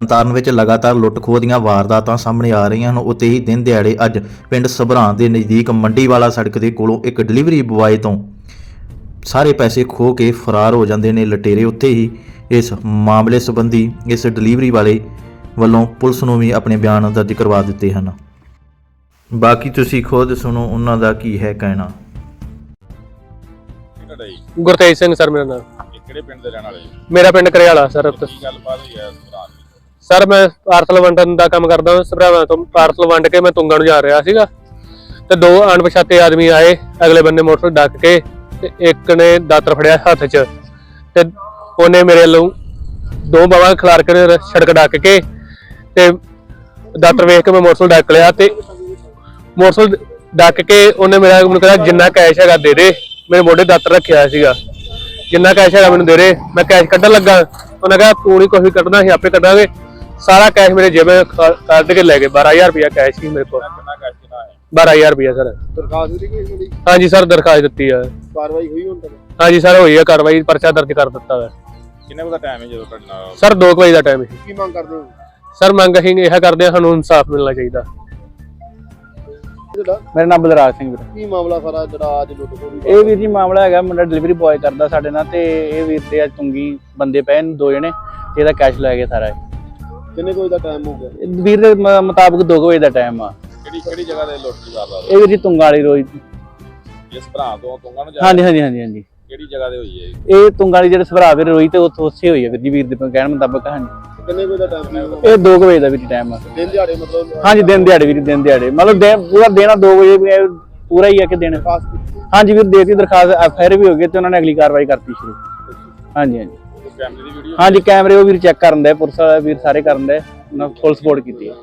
ਤਰਨਤਾਰਨ ਵਿੱਚ ਲਗਾਤਾਰ ਲੁੱਟ-ਖੋਹ ਦੀਆਂ ਵਾਰਦਾਤਾਂ ਸਾਹਮਣੇ ਆ ਰਹੀਆਂ ਹਨ। ਉੱਤੇ ਹੀ ਦਿਨ ਦਿਹਾੜੇ ਅੱਜ ਪਿੰਡ ਸਭਰਾਂ ਦੇ ਨਜ਼ਦੀਕ ਮੰਡੀਵਾਲਾ ਸੜਕ ਦੇ ਕੋਲੋਂ ਇੱਕ ਡਿਲੀਵਰੀ ਬੁਆਏ ਤੋਂ ਸਾਰੇ ਪੈਸੇ ਖੋਹ ਕੇ ਫਰਾਰ ਹੋ ਜਾਂਦੇ ਨੇ ਲਟੇਰੇ। ਉੱਥੇ ਹੀ ਇਸ ਮਾਮਲੇ ਸੰਬੰਧੀ ਇਸ ਡਿਲੀਵਰੀ ਵਾਲੇ ਵੱਲੋਂ ਪੁਲਿਸ ਨੂੰ ਵੀ ਆਪਣੇ ਬਿਆਨ ਦਰਜ ਕਰਵਾ ਦਿੱਤੇ ਹਨ। ਬਾਕੀ ਤੁਸੀਂ ਖੁਦ ਸੁਣੋ ਉਹਨਾਂ ਦਾ ਕੀ ਹੈ ਕਹਿਣਾ। ਤੁਹਾਡਾ ਜੀ ਗੁਰਤੇਜ ਸਿੰਘ ਸਰ ਮੇਰਾ ਨਾਮ। ਇਹ ਕਿਹੜੇ ਪਿੰਡ ਦੇ ਰਹਿਣ ਵਾਲੇ? ਜੀ ਮੇਰਾ ਪਿੰਡ ਕਰਿਆਲਾ ਸਰ। ਕੀ ਗੱਲਬਾਤ ਹੋਈ ਹੈ ਦੀ ਸਰ, ਮੈਂ ਪਾਰਸਲ ਵੰਡਣ ਦਾ ਕੰਮ ਕਰਦਾ ਹਾਂ ਸਭਰਾਵਾਂ ਤੋਂ ਪਾਰਸਲ ਵੰਡ ਕੇ ਮੈਂ ਤੁੰਗਾ ਨੂੰ ਜਾ ਰਿਹਾ ਸੀਗਾ। ਤੇ ਦੋ ਅਣਪਛਾਤੇ ਆਦਮੀ ਆਏ, ਅਗਲੇ ਬੰਨੇ ਮੋਟਰ ਡੱਕ ਕੇ ਤੇ ਇੱਕ ਨੇ ਦਾਤਰ ਫੜਿਆ ਹੱਥ 'ਚ। ਤੇ ਉਹਨੇ ਮੇਰੇ ਵੱਲੋਂ ਦੋ ਬਾਵਾਂ ਖਿਲਾਰ ਕੇ ਸੜਕ ਡੱਕ ਕੇ ਤੇ ਦਾਤਰ ਵੇਖ ਕੇ ਮੈਂ ਮੋਟਰਸਾਈਕਲ ਡੱਕ ਲਿਆ ਤੇ ਮੋਟਰਸਾਈਕਲ ਡੱਕ ਕੇ ਉਹਨੇ ਮੇਰਾ ਮੈਨੂੰ ਕਹਿੰਦਾ ਜਿੰਨਾ ਕੈਸ਼ ਹੈਗਾ ਦੇ ਦੇ। ਮੇਰੇ ਮੋਢੇ ਦਾਤਰ ਰੱਖਿਆ ਹੋਇਆ ਸੀਗਾ। ਜਿੰਨਾ ਕੈਸ਼ ਹੈਗਾ ਮੈਨੂੰ ਦੇ ਦੇ। ਮੈਂ ਕੈਸ਼ ਕੱਢਣ ਲੱਗਾ। ਉਹਨੇ ਕਿਹਾ, ਤੂੰ ਨਹੀਂ ਕੁਛ ਕੱਢਣਾ ਸੀ ਆਪੇ ਕੱਢਾਂਗੇ। ਸਾਰਾ ਕੈਸ਼ ਮੇਰੇ ਜੇਬੇ ਕੱਢ ਕੇ ਲੈ ਗਏ। 12000 ਰੁਪਇਆ ਕੈਸ਼ ਸੀ ਮੇਰੇ ਕੋਲ। ਕਿੰਨਾ ਕੈਸ਼ ਕਿੰਨਾ ਹੈ 12000 ਰੁਪਇਆ ਸਰ। ਦਰਖਾਸਤ ਦਿੱਤੀ ਗਈ ਉਹਦੀ ਹਾਂਜੀ ਸਰ ਦਰਖਾਸਤ ਦਿੱਤੀ ਹੈ ਕਾਰਵਾਈ ਹੋਈ ਹੁਣ ਤੱਕ ਹਾਂਜੀ ਸਰ ਹੋਈ ਹੈ ਕਾਰਵਾਈ ਪਰਚਾ ਦਰਜ ਕਰ ਦਿੱਤਾ ਹੈ ਕਿੰਨੇ ਕੁ ਦਾ ਟਾਈਮ ਹੈ ਜਦੋਂ ਨਾਲ ਸਰ 2 ਵਜੇ ਦਾ ਟਾਈਮ ਹੈ ਕੀ ਮੰਗ ਕਰਦੇ ਹੋ? ਸਰ ਮੰਗ ਅਸੀਂ ਇਹ ਕਰਦੇ ਹਾਂ ਸਾਨੂੰ ਇਨਸਾਫ ਮਿਲਣਾ ਚਾਹੀਦਾ। ਜਿਹੜਾ ਮੇਰਾ ਨਾਮ ਬਲਰਾਜ ਸਿੰਘ ਵੀਰ। ਕੀ ਮਾਮਲਾ ਸਾਰਾ ਜਿਹੜਾ ਅੱਜ ਲੁੱਟ ਖੋਰੀ ਇਹ ਵੀਰ ਜੀ ਮਾਮਲਾ ਹੈਗਾ ਮੁੰਡਾ ਡਿਲੀਵਰੀ ਬॉय ਕਰਦਾ ਸਾਡੇ ਨਾਲ ਤੇ ਇਹ ਵੀਰ ਤੇ ਅੱਜ ਤੁੰਗੀ ਬੰਦੇ ਪਏ ਨੇ ਦੋ ਜਣੇ ਤੇ ਇਹਦਾ ਕੈਸ਼ ਲੈ ਗਏ ਸਾਰਾ ਇਹ। ਕਿੰਨੇ ਕੋਈ ਦਾ ਟਾਈਮ ਹੋ ਗਿਆ? ਵੀਰ ਦੇ ਮ- ਮੁਤਾਬਕ 2 ਵਜੇ ਦਾ ਟਾਈਮ ਆ। ਕਿਹੜੀ ਕਿਹੜੀ ਜਗ੍ਹਾ ਦੇ ਲੁੱਟ ਦੀ ਵਾਰਦਾਤ ਇਹ ਵੀਰ ਜੀ ਤੁੰਗਾ ਵਾਲੀ ਰੋਈ ਹੋਈ? ਇਸ ਭਰਾ ਤੋਂ ਤੁੰਗਾ ਨੂੰ ਜਾ ਹਾਂਜੀ ਹਾਂਜੀ ਹਾਂਜੀ ਹਾਂਜੀ। ਕਿਹੜੀ ਜਗ੍ਹਾ ਤੇ ਹੋਈ ਹੈ ਇਹ? ਇਹ ਤੁੰਗਾ ਵਾਲੀ ਜਿਹੜੇ ਸਭਰਾ ਵੀਰ ਰੋਈ ਤੇ ਉੱਥੋਂ ਉੱਥੇ ਹੋਈ ਹੈ ਵੀਰ ਜੀ ਵੀਰ ਦੇ ਕਹਿਣ ਮੁਤਾਬਕ ਹਾਂਜੀ। ਕਿੰਨੇ ਕੋਈ ਦਾ ਟਾਈਮ ਇਹ 2 ਵਜੇ ਦਾ ਵੀਰ ਟਾਈਮ ਆ। ਦਿਨ ਦਿਹਾੜੇ ਮਤਲਬ? ਹਾਂਜੀ ਦਿਨ ਦਿਹਾੜੇ ਵੀਰ ਦਿਨ ਦਿਹਾੜੇ। ਮਤਲਬ ਦਿਨ- ਪੂਰਾ ਦੇਣਾ 2 ਵਜੇ ਵੀ ਇਹ ਪੂਰਾ ਹੀ ਆ ਕਿ ਦਿਨ। ਹਾਂਜੀ ਵੀਰ ਦੇਤੀ ਦਰਖਾਸਤ ਐਫਆਈਆਰ ਵੀ ਹੋ ਗਈ ਤੇ ਉਹਨਾਂ ਨੇ ਅਗਲੀ ਕਾਰਵਾਈ ਕਰਤੀ ਸ਼ੁਰੂ। ਹਾਂਜੀ ਹਾਂਜੀ। ਕੈਮਰੇ ਦੀ ਵੀਡੀਓ ਹਾਂਜੀ, ਕੈਮਰੇ ਉਹ ਵੀਰ ਚੈੱਕ ਕਰਨ ਦੇ, ਪੁਲਿਸ ਵਾਲੇ ਵੀਰ ਸਾਰੇ ਕਰਨ ਦੇ, ਉਹਨਾਂ ਫੁੱਲ ਸਪੋਰਟ ਕੀਤੀ ਹੈ।